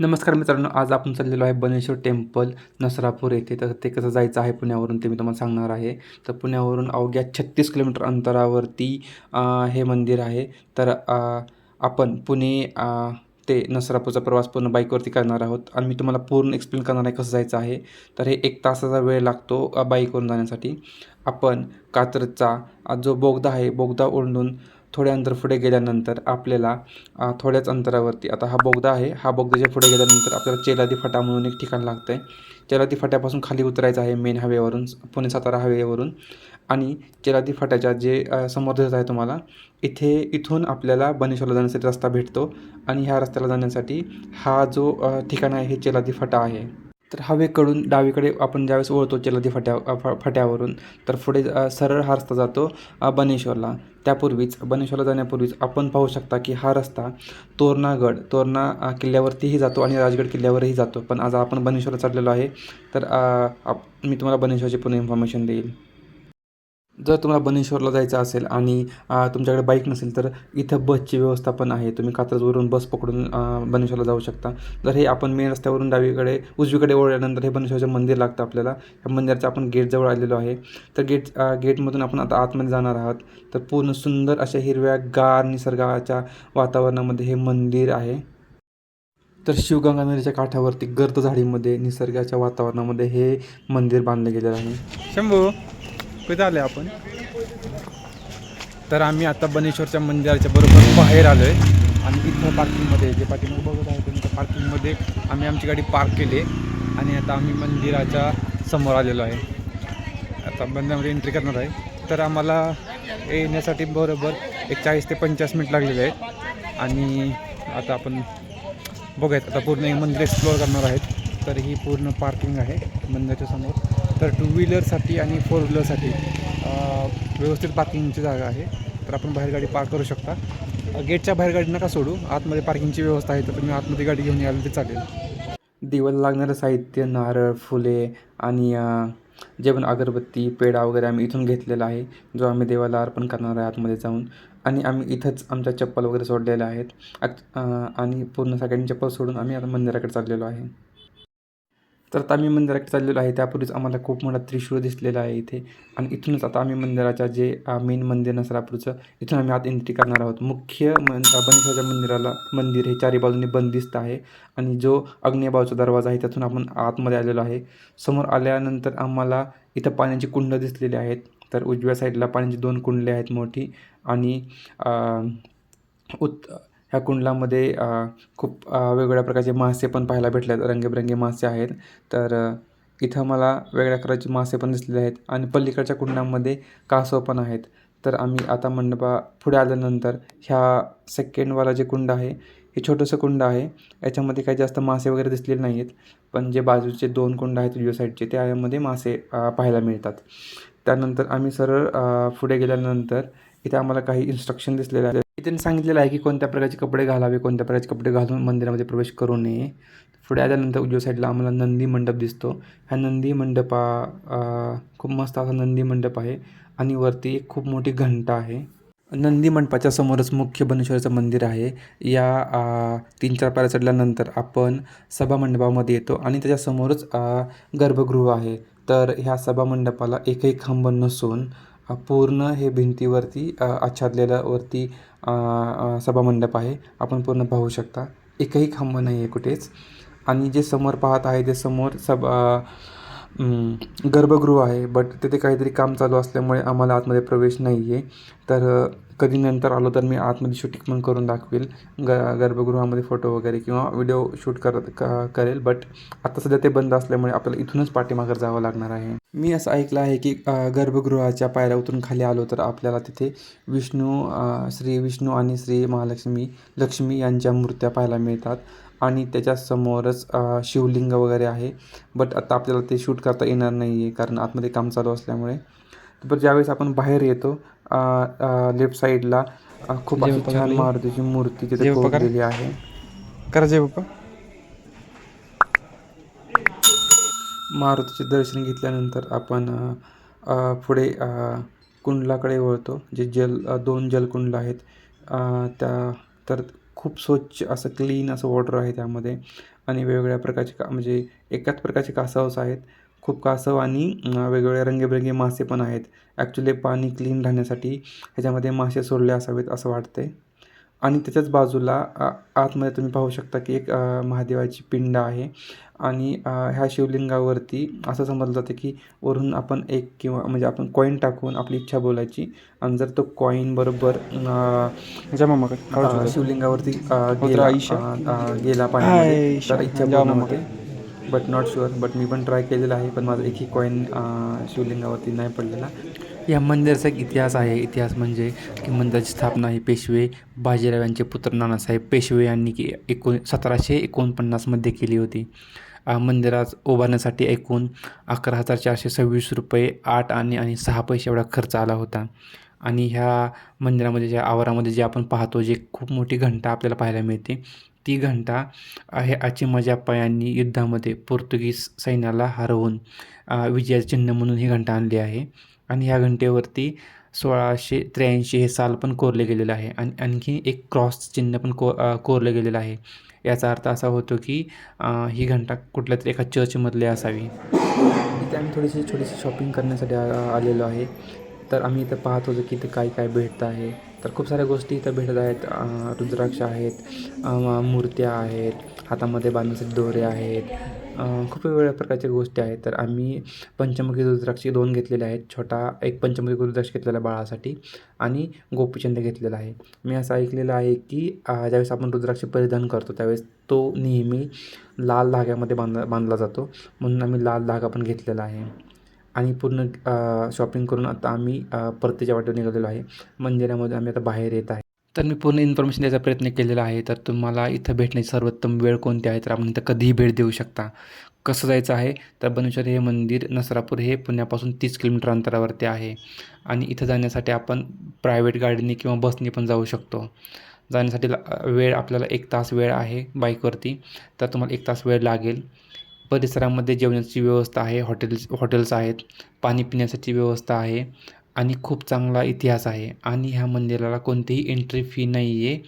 नमस्कार मित्रांनो आज आपण चाललेलो आहे बनेश्वर टेम्पल नसरापूर येथे. तर ते कसं जायचं आहे पुण्यावरून ते मी तुम्हाला सांगणार आहे. तर पुण्यावरून अवघ्या छत्तीस किलोमीटर अंतरावरती हे मंदिर आहे. तर आपण पुणे ते नसरापूरचा प्रवास पूर्ण बाईकवरती करणार आहोत. आणि मी तुम्हाला पूर्ण एक्सप्लेन करणार आहे कसं जायचं आहे. तर हे एक तासाचा वेळ लागतो बाईकवरून जाण्यासाठी. आपण कात्रचा जो बोगदा आहे बोगदा ओढून थोड्या अंतर पुढे गेल्यानंतर आपल्याला थोड्याच अंतरावरती आता हा बोगदा आहे हा बोगद्याच्या पुढे गेल्यानंतर आपल्याला चेलादी फाटा म्हणून एक ठिकाण लागतं आहे चेलादी फाट्यापासून खाली उतरायचं आहे मेन हायवेवरून पुणे सातारा हायवेवरून. आणि चेलादी फाट्याच्या जे समोर दिसत आहे तुम्हाला इथे इथून आपल्याला बनेश्वरला जाण्यासाठी रस्ता भेटतो. आणि ह्या रस्त्याला जाण्यासाठी हा जो ठिकाण आहे हे चेलादी फाटा आहे. तर हवेकडून डावीकडे आपण ज्यावेळेस ओळतो चेलादी फाट्या फाट्यावरून तर पुढे सरळ हा रस्ता जातो बनेश्वरला. त्यापूर्वीच बनेश्वरला जाण्यापूर्वीच आपण पाहू शकता की हा रस्ता तोरणागड तोरणा किल्ल्यावरतीही जातो आणि राजगड किल्ल्यावरही जातो. पण आज आपण बनेश्वरला चाललेलो आहे. तर आप मी तुम्हाला बनेश्वरची पूर्ण इन्फॉर्मेशन देईल. जर तुम्हाला बनेश्वरला जायचं असेल आणि तुमच्याकडे बाईक नसेल तर इथं बसची व्यवस्था पण आहे. तुम्ही कात्रजवरून बस पकडून बनेश्वरला जाऊ शकता. जर हे आपण मेन रस्त्यावरून डावीकडे उजवीकडे ओढल्यानंतर हे बनेश्वरचं मंदिर लागतं आपल्याला. या मंदिराच्या आपण गेटजवळ आलेलो आहे. तर गेट गेटमधून आपण आता आतमध्ये जाणार आहात. तर पूर्ण सुंदर अशा हिरव्या गार निसर्गाच्या वातावरणामध्ये हे मंदिर आहे. तर शिवगंगा नदीच्या काठावरती गर्द झाडीमध्ये निसर्गाच्या वातावरणामध्ये हे मंदिर बांधले गेलेलं आहे. शंभू! कुठे आले आपण. तर आम्ही आता बनेश्वरच्या मंदिराच्या बरोबर बाहेर आलो आहे आणि इथं पार्किंगमध्ये जे पार्किंग बघत आहे तुम्ही त्या पार्किंगमध्ये आम्ही आमची गाडी पार्क केली. आणि आता आम्ही मंदिराच्या समोर आलेलो आहे. आता मंदिरामध्ये एंट्री करणार आहे. तर आम्हाला येण्यासाठी बरोबर एक चाळीस ते पंचेचाळीस मिनिट लागलेले आहेत. आणि आता आपण बघूयात. आता पूर्ण हे मंदिर एक्सप्लोअर करणार आहेत. तर ही पूर्ण पार्किंग आहे मंदिराच्या समोर. तर टू व्हीलरसाठी आणि फोर व्हीलरसाठी व्यवस्थित पार्किंगची जागा आहे. तर आपण बाहेर गाडी पार्क करू शकता. गेटच्या बाहेर गाडी नका सोडू. आतमध्ये पार्किंगची व्यवस्था आहे तर तुम्ही आतमध्ये गाडी घेऊन याल ते चालेल. दिवाला लागणारं साहित्य नारळ फुले आणि जेवण अगरबत्ती पेढा वगैरे आम्ही इथून घेतलेला आहे जो आम्ही देवाला अर्पण करणार आहे आतमध्ये जाऊन. आणि आम्ही इथंच आमच्या चप्पल वगैरे सोडलेल्या आहेत. आत- आणि पूर्ण सगळ्यांनी चप्पल सोडून आम्ही आता मंदिराकडे चाललेलो आहे. तर आता आम्ही मंदिराकडे चाललेलो आहे. त्यापूर्वीच आम्हाला खूप मोठा त्रिशूळ दिसलेला आहे इथे. आणि इथूनच आता आम्ही मंदिराच्या जे मेन मंदिर नसरापूरचं इथून आम्ही आत एंट्री करणार आहोत. मुख्य मन बनेश्वरच्या मंदिराला मंदिर हे चारी बाजूने बंदिस्त आहे. आणि जो अग्नेयबाजूचा दरवाजा आहे त्यातून आपण आतमध्ये आलेलो आहे. समोर आल्यानंतर आम्हाला इथं पाण्याची कुंड दिसलेली आहेत. तर उजव्या साईडला पाण्याची दोन कुंडले आहेत मोठी. आणि उत् ह्या कुंडलामध्ये खूप वेगवेगळ्या प्रकारचे मासे पण पाहायला भेटले आहेत रंगीबेरंगी मासे आहेत. तर इथं मला वेगळ्या प्रकारचे मासे पण दिसलेले आहेत. आणि पलीकडच्या कुंडामध्ये कासव पण आहेत. तर आम्ही आता मंडपा पुढे आल्यानंतर ह्या सेकंडवाला जे कुंड आहे हे छोटंसं कुंड आहे. याच्यामध्ये काही जास्त मासे वगैरे दिसलेले नाही आहेत पण जे बाजूचे दोन कुंड आहेत उजव्या साईडचे त्यामध्ये मासे पाहायला मिळतात. त्यानंतर आम्ही सरळ पुढे गेल्यानंतर इथे आम्हाला काही इन्स्ट्रक्शन दिसलेले आहेत. त्यांनी सांगितलेलं आहे की कोणत्या प्रकारचे कपडे घालावे कोणत्या प्रकारचे कपडे घालून मंदिरामध्ये प्रवेश करू नये. पुढे आल्यानंतर उजव्या साईडला आम्हाला नंदी मंडप दिसतो. ह्या नंदी मंडपा खूप मस्त असा नंदी मंडप आहे आणि वरती एक खूप मोठी घंटा आहे. नंदी मंडपाच्या समोरच मुख्य बनेश्वराचं मंदिर आहे. या तीन चार पायऱ्या चढल्यानंतर आपण सभा मंडपामध्ये येतो आणि त्याच्यासमोरच गर्भगृह आहे. तर ह्या सभा मंडपाला एकही खांब नसून पूर्ण हे भिंतीवरती आच्छादलेलं वरती सभामंडप आहे. आपण पूर्ण पाहू शकता. एकही खांब नाही आहे कुठेच. आणि जे समोर पाहत आहे ते समोर सब गर्भगृह आहे बट तिथे काहीतरी काम चालू असल्यामुळे आम्हाला आतमध्ये प्रवेश नाही आहे तर कधी नंतर आलो तर मी आतमध्ये शूटिंग पण करून दाखवेल. ग गर्भगृहामध्ये फोटो वगैरे किंवा व्हिडिओ शूट करत क करेल बट आता सध्या ते बंद असल्यामुळे आपल्याला इथूनच पाठीमागं जावं लागणार आहे. मी असं ऐकलं आहे की गर्भगृहाच्या पायऱ्या उतरून खाली आलो तर आपल्याला तिथे विष्णू श्री विष्णू आणि श्री महालक्ष्मी लक्ष्मी यांच्या मूर्त्या पाहायला मिळतात. आणि त्याच्यासमोरच शिवलिंग वगैरे आहे. बट आता आपल्याला ते शूट करता येणार नाही आहे कारण आतमध्ये काम चालू असल्यामुळे. तर ज्यावेळेस आपण बाहेर येतो लेफ्ट साईडला खूप छान. मारुतीची मूर्ती तिथे आहे. करा जय बाप्पा मारुतीचे दर्शन घेतल्यानंतर आपण पुढे कुंडलाकडे वळतो जे जल दोन जलकुंड आहेत. त्या तर खूप स्वच्छ असं क्लीन असं वॉटर आहे त्यामध्ये. आणि वेगवेगळ्या प्रकारचे का म्हणजे एकाच प्रकारचे कासवस आहेत. खूप कासव आणि वेगवेगळे रंगीबेरंगी मासे पण आहेत. ॲक्च्युली पाणी क्लीन राहण्यासाठी ह्याच्यामध्ये मासे सोडले असावेत असं वाटते आणि त्याच्याच बाजूला आतमध्ये तुम्ही पाहू शकता की एक महादेवाची पिंड आहे आणि ह्या शिवलिंगावरती असं समजलं जातं की वरून आपण एक किंवा म्हणजे आपण कॉईन टाकून आपली इच्छा बोलायची आणि जर तो कॉईन बरोबर शिवलिंगावरती गेला आयुष्य? अ, अ, गेला पाण्यामध्ये आयुष्य. तर इच्छा जा पूर्ण मामा. होते बट नॉट शुअर बट मी पण ट्राय केलेलं आहे पण माझा एकही कॉईन शिवलिंगावरती नाही पडलेला या मंदिराचा एक इतिहास आहे. इतिहास म्हणजे की मंदिराची स्थापना ही पेशवे बाजीराव यांचे पुत्र नानासाहेब पेशवे यांनी की एकोण सतराशे एकोणपन्नासमध्ये केली होती. मंदिरात उभारण्यासाठी एकूण अकरा हजार चारशे सव्वीस रुपये आठ आणि आणि सहा पैसे एवढा खर्च आला होता. आणि ह्या मंदिरामध्ये ज्या आवारामध्ये जे आपण पाहतो जे खूप मोठी घंटा आपल्याला पाहायला मिळते ती घंटा आहे अचिमाजाप्पा यांनी युद्धामध्ये पोर्तुगीज सैन्याला हरवून विजयाचे चिन्ह म्हणून ही घंटा आणली आहे. आणि ह्या घंटेवरती सोळाशे त्र्याऐंशी हे साल पण कोरले गेलेलं आहे. आणि आणखी एक क्रॉस चिन्ह पण को कोरलं गेलेलं आहे. याचा अर्थ असा होतो की ही घंटा कुठल्या तरी एका चर्चमधली असावी. इथे आम्ही थोडीशी छोटीशी शॉपिंग करण्यासाठी आलेलो आहे. तर आम्ही इथं पाहत होतो की इथं काय काय भेटतं आहे. तर खूप साऱ्या गोष्टी इथं भेटत आहेत. रुद्राक्ष आहेत मूर्त्या आहेत हातामध्ये बांधण्यासाठी दोरे आहेत खूप वेगवेगळ्या प्रकारच्या गोष्टी आहेत. तर आम्ही पंचमुखी रुद्राक्ष दोन घेतलेले आहेत. छोटा एक पंचमुखी रुद्राक्ष घेतलेला बाळासाठी आणि गोपीचंद घेतलेला आहे. मी असं ऐकलेलं आहे की ज्यावेळेस आपण रुद्राक्ष परिधान करतो त्यावेळेस तो नेहमी लाल धाग्यामध्ये बांधला बांधला जातो. म्हणून आम्ही लाल धागा पण घेतलेला आहे. आणि पूर्ण शॉपिंग करून आता आम्ही परतीच्या वाटेवर निघालेलो आहे. मंदिरामध्ये आम्ही आता बाहेर येत आहे. तर मी पूर्ण इन्फॉर्मेशन द्यायचा प्रयत्न केलेला आहे. तर तुम्हाला इथं भेटण्याची सर्वोत्तम वेळ कोणती आहे? तर आपण इथं कधीही भेट देऊ शकता. कसं जायचं आहे? तर बनेश्वर हे मंदिर नसरापूर हे पुण्यापासून तीस किलोमीटर अंतरावरती आहे. आणि इथं जाण्यासाठी आपण प्रायव्हेट गाडीने किंवा बसने पण जाऊ शकतो. जाण्यासाठी ला- वेळ आपल्याला एक तास वेळ आहे बाईकवरती तर तुम्हाला एक तास वेळ लागेल. परिसरामध्ये जेवणाची व्यवस्था आहे. हॉटेल्स हॉटेल्स आहेत. पाणी पिण्यासाठी व्यवस्था आहे. आणि खूप चांगला इतिहास आहे. आणि ह्या मंदिराला कोणतीही एंट्री फी नाही आहे